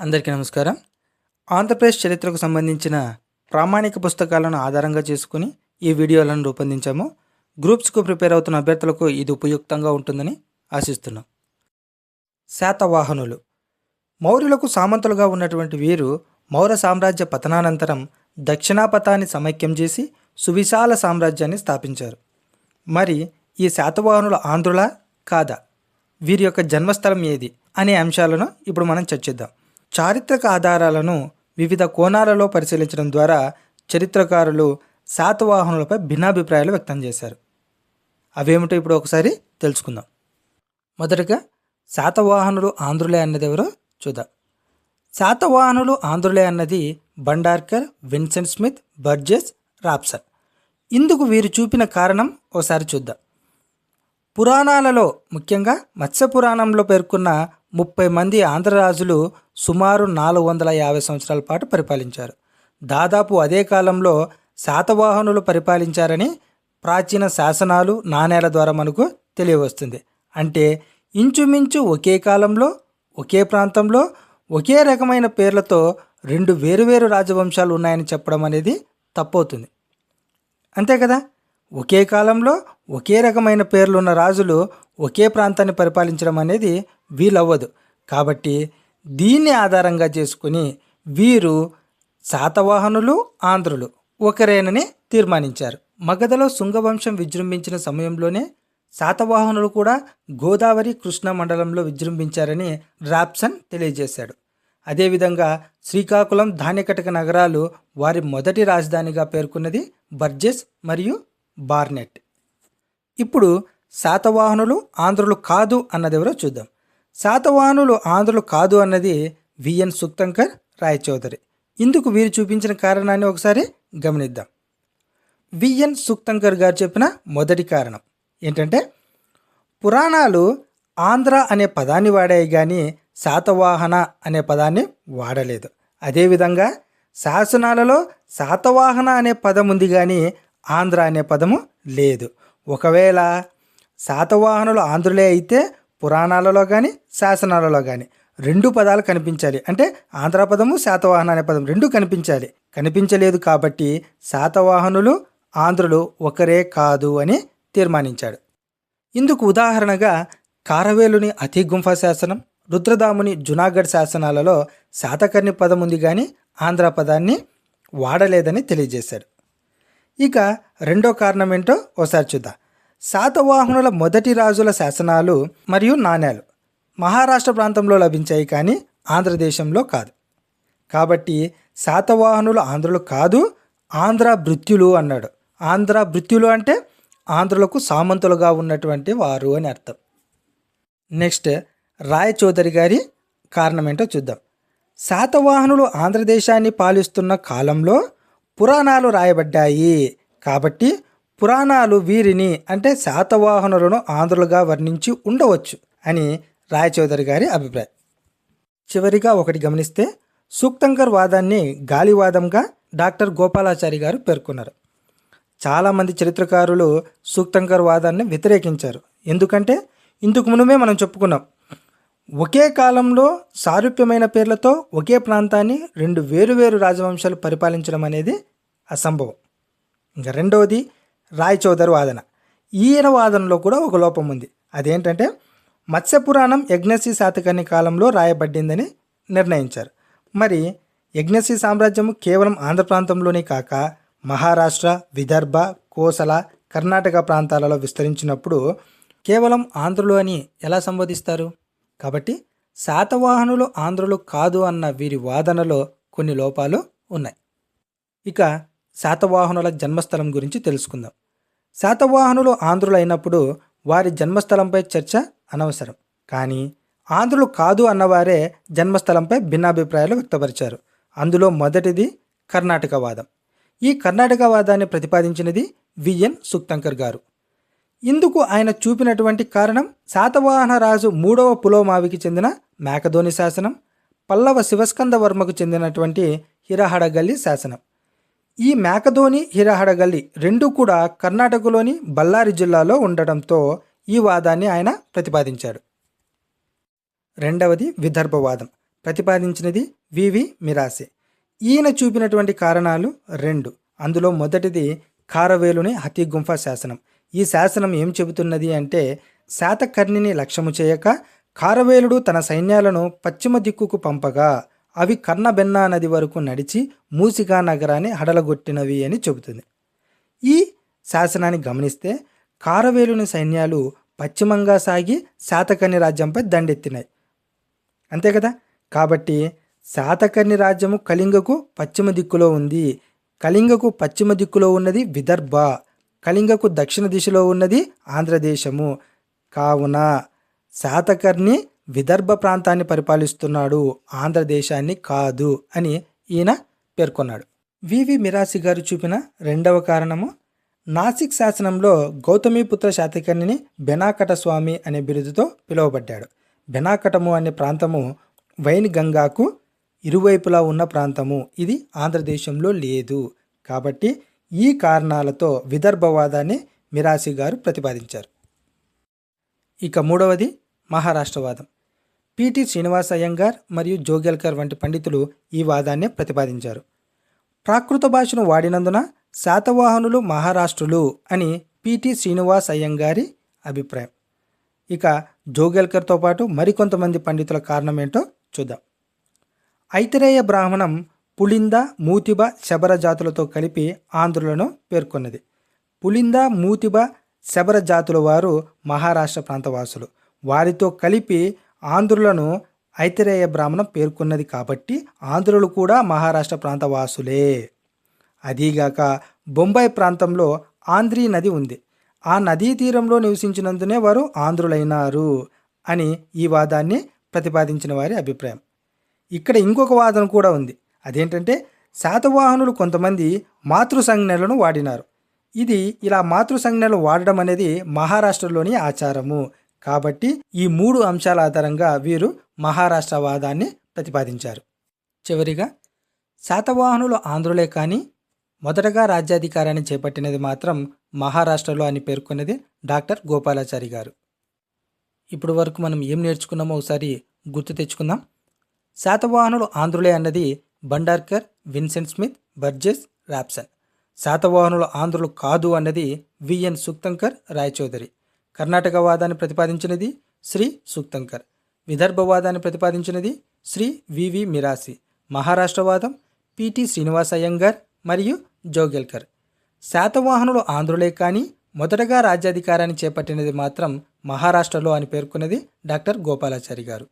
అందరికీ నమస్కారం. ఆంధ్రప్రదేశ్ చరిత్రకు సంబంధించిన ప్రామాణిక పుస్తకాలను ఆధారంగా చేసుకుని ఈ వీడియోలను రూపొందించాము. గ్రూప్స్కు ప్రిపేర్ అవుతున్న అభ్యర్థులకు ఇది ఉపయుక్తంగా ఉంటుందని ఆశిస్తున్నాం. శాతవాహనులు. మౌర్యులకు సామంతులుగా ఉన్నటువంటి వీరు మౌర్య సామ్రాజ్య పతనానంతరం దక్షిణాపథాన్ని సమైక్యం చేసి సువిశాల సామ్రాజ్యాన్ని స్థాపించారు. మరి ఈ శాతవాహనుల ఆంధ్రుల? కాదా? వీరి యొక్క జన్మస్థలం ఏది? అనే అంశాలను ఇప్పుడు మనం చర్చిద్దాం. చారిత్రక ఆధారాలను వివిధ కోణాలలో పరిశీలించడం ద్వారా చరిత్రకారులు శాతవాహనులపై భిన్నాభిప్రాయాలు వ్యక్తం చేశారు. అవేమిటో ఇప్పుడు ఒకసారి తెలుసుకుందాం. మొదటగా శాతవాహనులు ఆంధ్రులే అన్నది ఎవరో చూద్దాం. శాతవాహనులు ఆంధ్రులే అన్నది Bhandarkar Vincent Smith Burgess Rapson. ఇందుకు వీరు చూపిన కారణం ఒకసారి చూద్దాం. పురాణాలలో ముఖ్యంగా మత్స్య పురాణంలో పేర్కొన్న ముప్పై మంది ఆంధ్రరాజులు సుమారు నాలుగు వందల యాభై సంవత్సరాల పాటు పరిపాలించారు. దాదాపు అదే కాలంలో శాతవాహనులు పరిపాలించారని ప్రాచీన శాసనాలు నాణేల ద్వారా మనకు తెలియవస్తుంది. అంటే ఇంచుమించు ఒకే కాలంలో ఒకే ప్రాంతంలో ఒకే రకమైన పేర్లతో రెండు వేరువేరు రాజవంశాలు ఉన్నాయని చెప్పడం అనేది తప్పవుతుంది. అంతే కదా? ఒకే కాలంలో ఒకే రకమైన పేర్లున్న రాజులు ఒకే ప్రాంతాన్ని పరిపాలించడం అనేది వీలవ్వదు. కాబట్టి దీన్ని ఆధారంగా చేసుకుని వీరు శాతవాహనులు ఆంధ్రులు ఒకరేనని తీర్మానించారు. మగధలో శుంగవంశం విజృంభించిన సమయంలోనే శాతవాహనులు కూడా గోదావరి కృష్ణ మండలంలో విజృంభించారని రాప్సన్ తెలియజేశాడు. అదేవిధంగా శ్రీకాకుళం ధాన్యకటక నగరాలు వారి మొదటి రాజధానిగా పేర్కొన్నది బర్జెస్ మరియు బార్నెట్. ఇప్పుడు శాతవాహనులు ఆంధ్రులు కాదు అన్నదెవరో చూద్దాం. శాతవాహనులు ఆంధ్రులు కాదు అన్నది విఎన్ సుక్తంకర్ రాయచౌదరి. ఇందుకు వీరు చూపించిన కారణాన్ని ఒకసారి గమనిద్దాం. విఎన్ సుక్తంకర్ గారు చెప్పిన మొదటి కారణం ఏంటంటే పురాణాలు ఆంధ్ర అనే పదాన్ని వాడాయి కానీ శాతవాహన అనే పదాన్ని వాడలేదు. అదేవిధంగా శాసనాలలో శాతవాహన అనే పదం ఉంది కానీ ఆంధ్ర అనే పదము లేదు. ఒకవేళ శాతవాహనులు ఆంధ్రులే అయితే పురాణాలలో కానీ శాసనాలలో కానీ రెండు పదాలు కనిపించాలి. అంటే ఆంధ్ర పదము శాతవాహన అనే పదం రెండు కనిపించాలి. కనిపించలేదు కాబట్టి శాతవాహనులు ఆంధ్రులు ఒకరే కాదు అని తీర్మానించాడు. ఇందుకు ఉదాహరణగా కారవేలుని అతిగుంఫ శాసనం రుద్రదాముని జునాగఢ్ శాసనాలలో శాతకర్ణి పదం ఉంది కానీ ఆంధ్ర పదాన్ని వాడలేదని తెలియజేశాడు. ఇక రెండో కారణం ఏంటో ఒకసారి చూద్దాం. శాతవాహనుల మొదటి రాజుల శాసనాలు మరియు నాణ్యాలు మహారాష్ట్ర ప్రాంతంలో లభించాయి కానీ ఆంధ్రదేశంలో కాదు. కాబట్టి శాతవాహనులు ఆంధ్రులు కాదు ఆంధ్ర భృత్యులు అన్నాడు. ఆంధ్ర భృత్యులు అంటే ఆంధ్రులకు సామంతులుగా ఉన్నటువంటి వారు అని అర్థం. నెక్స్ట్ రాయచౌదరి గారి కారణం ఏంటో చూద్దాం. శాతవాహనులు ఆంధ్రదేశాన్ని పాలిస్తున్న కాలంలో పురాణాలు రాయబడ్డాయి. కాబట్టి పురాణాలు వీరిని అంటే శాతవాహనులను ఆంధ్రులుగా వర్ణించి ఉండవచ్చు అని రాయచౌదరి గారి అభిప్రాయం. చివరిగా ఒకటి గమనిస్తే సూక్తంకర్ వాదాన్ని గాలివాదంగా డాక్టర్ గోపాలాచారి గారు పేర్కొన్నారు. చాలామంది చరిత్రకారులు సూక్తంకర్ వాదాన్ని వ్యతిరేకించారు. ఎందుకంటే ఇందుకు మునుమే మనం చెప్పుకున్నాం ఒకే కాలంలో సారూప్యమైన పేర్లతో ఒకే ప్రాంతాన్ని రెండు వేరువేరు రాజవంశాలు పరిపాలించడం అనేది అసంభవం. ఇంకా రెండవది రాయ్ చౌదరి వాదన. ఈయన వాదనలో కూడా ఒక లోపం ఉంది. అదేంటంటే మత్స్యపురాణం యజ్ఞశ్రీ శాతకర్ణి కాలంలో రాయబడిందని నిర్ణయించారు. మరి యజ్ఞశ్రీ సామ్రాజ్యము కేవలం ఆంధ్ర ప్రాంతంలోనే కాక మహారాష్ట్ర విదర్భ కోసల కర్ణాటక ప్రాంతాలలో విస్తరించినప్పుడు కేవలం ఆంధ్రులు అని ఎలా సంబోధిస్తారు? కాబట్టి శాతవాహనులు ఆంధ్రులు కాదు అన్న వీరి వాదనలో కొన్ని లోపాలు ఉన్నాయి. ఇక శాతవాహనుల జన్మస్థలం గురించి తెలుసుకుందాం. శాతవాహనులు ఆంధ్రులు అయినప్పుడు వారి జన్మస్థలంపై చర్చ అనవసరం. కానీ ఆంధ్రులు కాదు అన్నవారే జన్మస్థలంపై భిన్నాభిప్రాయాలు వ్యక్తపరిచారు. అందులో మొదటిది కర్ణాటక వాదం ఈ కర్ణాటక వాదాన్ని ప్రతిపాదించినది విఎన్ సుక్తంకర్ గారు. ఇందుకు ఆయన చూపినటువంటి కారణం శాతవాహన రాజు మూడవ పులోమావికి చెందిన మేకధోని శాసనం పల్లవ శివస్కంద వర్మకు చెందినటువంటి హిరహడగల్లి శాసనం. ఈ మేకధోని హిరహడగల్లి రెండు కూడా కర్ణాటకలోని బళ్ళారి జిల్లాలో ఉండటంతో ఈ వాదాన్ని ఆయన ప్రతిపాదించాడు రెండవది విదర్భవాదం. ప్రతిపాదించినది వివి మిరాసే. ఈయన చూపినటువంటి కారణాలు రెండు. అందులో మొదటిది కారవేలుని హతిగుంఫ శాసనం. ఈ శాసనం ఏం చెబుతున్నది అంటే శాతకర్ణిని లక్ష్యము చేయక కారవేలుడు తన సైన్యాలను పశ్చిమ దిక్కుకు పంపగా అవి కన్నబెన్నా నది వరకు నడిచి మూసికా నగరాన్ని హడలగొట్టినవి అని చెబుతుంది. ఈ శాసనాన్ని గమనిస్తే కారవేలుని సైన్యాలు పశ్చిమంగా సాగి శాతకర్ణి రాజ్యంపై దండెత్తినాయి. అంతే కదా? కాబట్టి శాతకర్ణి రాజ్యము కళింగకు పశ్చిమ దిక్కులో ఉంది. కళింగకు పశ్చిమ దిక్కులో ఉన్నది విదర్భ. కళింగకు దక్షిణ దిశలో ఉన్నది ఆంధ్రదేశము. కావున శాతకర్ణి విదర్భ ప్రాంతాన్ని పరిపాలిస్తున్నాడు ఆంధ్రదేశాన్ని కాదు అని ఈయన పేర్కొన్నాడు. వివి మిరాసి గారు చూపిన రెండవ కారణము నాసిక్ శాసనంలో గౌతమిపుత్ర శాతకర్ణిని బెనాకట స్వామి అనే బిరుదుతో పిలువబడ్డాడు. బెనాకటము అనే ప్రాంతము వైన్ గంగాకు ఇరువైపులా ఉన్న ప్రాంతము. ఇది ఆంధ్రదేశంలో లేదు. కాబట్టి ఈ కారణాలతో విదర్భవాదాన్ని మిరాసి గారు ప్రతిపాదించారు. ఇక మూడవది మహారాష్ట్రవాదం. పిటి శ్రీనివాస్ అయ్యంగార్ మరియు జోగెల్కర్ వంటి పండితులు ఈ వాదాన్ని ప్రతిపాదించారు. ప్రాకృత భాషను వాడినందున శాతవాహనులు మహారాష్ట్రులు అని పిటి శ్రీనివాస్ అయ్యంగారి అభిప్రాయం. ఇక జోగెల్కర్తో పాటు మరికొంతమంది పండితుల కారణం ఏంటో చూద్దాం. ఐతిరేయ బ్రాహ్మణం పులింద మూతిబ శబర జాతులతో కలిపి ఆంధ్రులను పేర్కొన్నది. పులింద మూతిబ శబర జాతుల వారు మహారాష్ట్ర ప్రాంతవాసులు. వారితో కలిపి ఆంధ్రులను ఐతిరేయ బ్రాహ్మణం పేర్కొన్నది కాబట్టి ఆంధ్రులు కూడా మహారాష్ట్ర ప్రాంత వాసులే. అదీగాక బొంబాయి ప్రాంతంలో ఆంధ్రీ నది ఉంది. ఆ నదీ తీరంలో నివసించినందునే వారు ఆంధ్రులైనారు అని ఈ వాదాన్ని ప్రతిపాదించిన వారి అభిప్రాయం. ఇక్కడ ఇంకొక వాదన కూడా ఉంది. అదేంటంటే శాతవాహనులు కొంతమంది మాతృ సంజ్ఞలను వాడినారు. ఇది ఇలా మాతృ సంజ్ఞలు వాడడం అనేది మహారాష్ట్రలోని ఆచారము. కాబట్టి ఈ మూడు అంశాల ఆధారంగా వీరు మహారాష్ట్ర వాదాన్ని ప్రతిపాదించారు. చివరిగా శాతవాహనులు ఆంధ్రులే కానీ మొదటగా రాజ్యాధికారాన్ని చేపట్టినది మాత్రం మహారాష్ట్రలో అని పేర్కొన్నది డాక్టర్ గోపాలాచారి గారు. ఇప్పటి వరకు మనం ఏం నేర్చుకున్నామో ఒకసారి గుర్తు తెచ్చుకుందాం. శాతవాహనులు ఆంధ్రులే అన్నది Bhandarkar Vincent Smith Burgess Rapson శాతవాహనులు ఆంధ్రులు కాదు అన్నది విఎన్ సుక్తంకర్ రాయచౌదరి. కర్ణాటక వాదాన్ని ప్రతిపాదించినది శ్రీ సుక్తంకర్. విదర్భవాదాన్ని ప్రతిపాదించినది శ్రీ వివి మిరాసి. మహారాష్ట్రవాదం పిటి శ్రీనివాస అయ్యంగార్ మరియు జోగెల్కర్. శాతవాహనులు ఆంధ్రులే కానీ మొదటగా రాజ్యాధికారాన్ని చేపట్టినది మాత్రం మహారాష్ట్రలో అని పేర్కొన్నది డాక్టర్ గోపాలాచారి గారు.